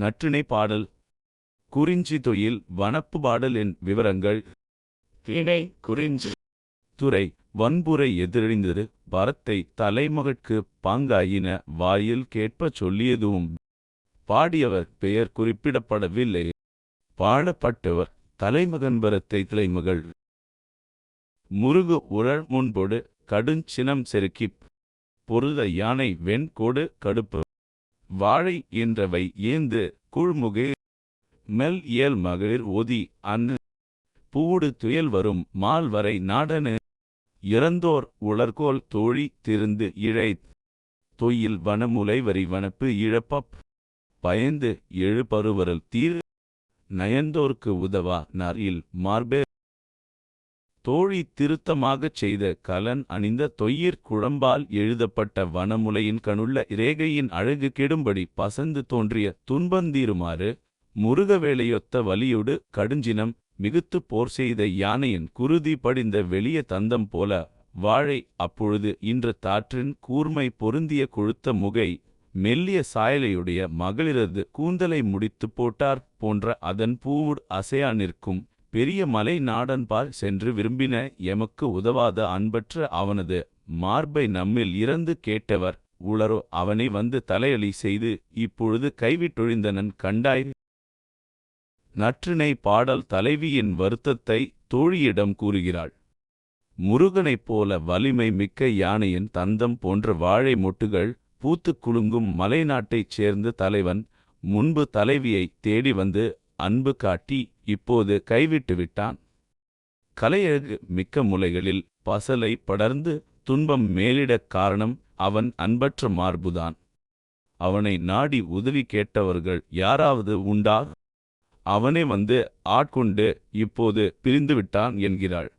நற்றிணை பாடல். குறிஞ்சி தொயில் வனப்பு பாடலின் விவரங்கள். திணை குறிஞ்சி. துறை வன்புரை எதிரழிந்தது பரத்தை தலைமகட்கு பாங்காயின வாயில் கேட்பச் சொல்லியதும். பாடியவர் பெயர் குறிப்பிடப்படவில்லை. பாடப்பட்டவர் தலைமகன் பரத்தை தலைமகள். முருகு உழல் முன்பொடு கடுஞ்சினம் செருக்கிப். பொருத யானை வெண்கோடு கடுப்பு. வாழை என்றவை ஏந்து குழ்முகே மெல் இயல் மகளிர் ஓதி அன்னு பூடு துயல் வரும் மால் வரை நாடனு இறந்தோர் உளர்கோல் தோழி திருந்து இழை தொயில் வனமுலை வரி வனப்பு இழப்பப் பயந்து எழுபருவரல் தீர் நயந்தோர்க்கு உதவா நாரில் மார்பே தோழி திருத்தமாகச் செய்த கலன் அணிந்த தொய்யிற் குழம்பால் எழுதப்பட்ட வனமுலையின் கணுள்ள இரேகையின் அழகு கெடும்படி பசந்து தோன்றிய துன்பந்தீருமாறு முருகவேளையொத்த வலியொடு கடுஞ்சினம் மிகுத்து போர் செய்த யானையின் குருதி படிந்த வெளிய தந்தம் போல வாழை அப்பொழுது இன்ற தாற்றின் கூர்மை பொருந்திய கொழுத்த முகை மெல்லிய சாயலையுடைய மகளிரது கூந்தலை முடித்துப் போட்டார் போன்ற அதன் பூவுட் அசையா நிற்கும் பெரிய மலை நாடன்பால் சென்று விரும்பின எமக்கு உதவாத அன்பற்ற அவனது மார்பை நம்மில் இறந்து கேட்டவர். உளரோ அவனை வந்து தலையளி செய்து இப்பொழுது கைவிட்டொழிந்தனன் கண்டாய். நற்றினை பாடல் தலைவியின் வருத்தத்தை தோழியிடம் கூறுகிறாள். முருகனைப் போல வலிமை மிக்க யானையின் தந்தம் போன்ற வாழை மொட்டுகள் பூத்துக் குலுங்கும் மலைநாட்டைச் சேர்ந்த தலைவன் முன்பு தலைவியை தேடி வந்து அன்பு காட்டி இப்போது கைவிட்டு விட்டான். கலையழகு மிக்க முலைகளில் பசலை படர்ந்து துன்பம் மேலிடக் காரணம் அவன் அன்பற்ற மார்புதான். அவனை நாடி உதவி கேட்டவர்கள் யாராவது உண்டா? அவனே வந்து ஆட்கொண்டு இப்போது பிரிந்துவிட்டான் என்கிறாள்.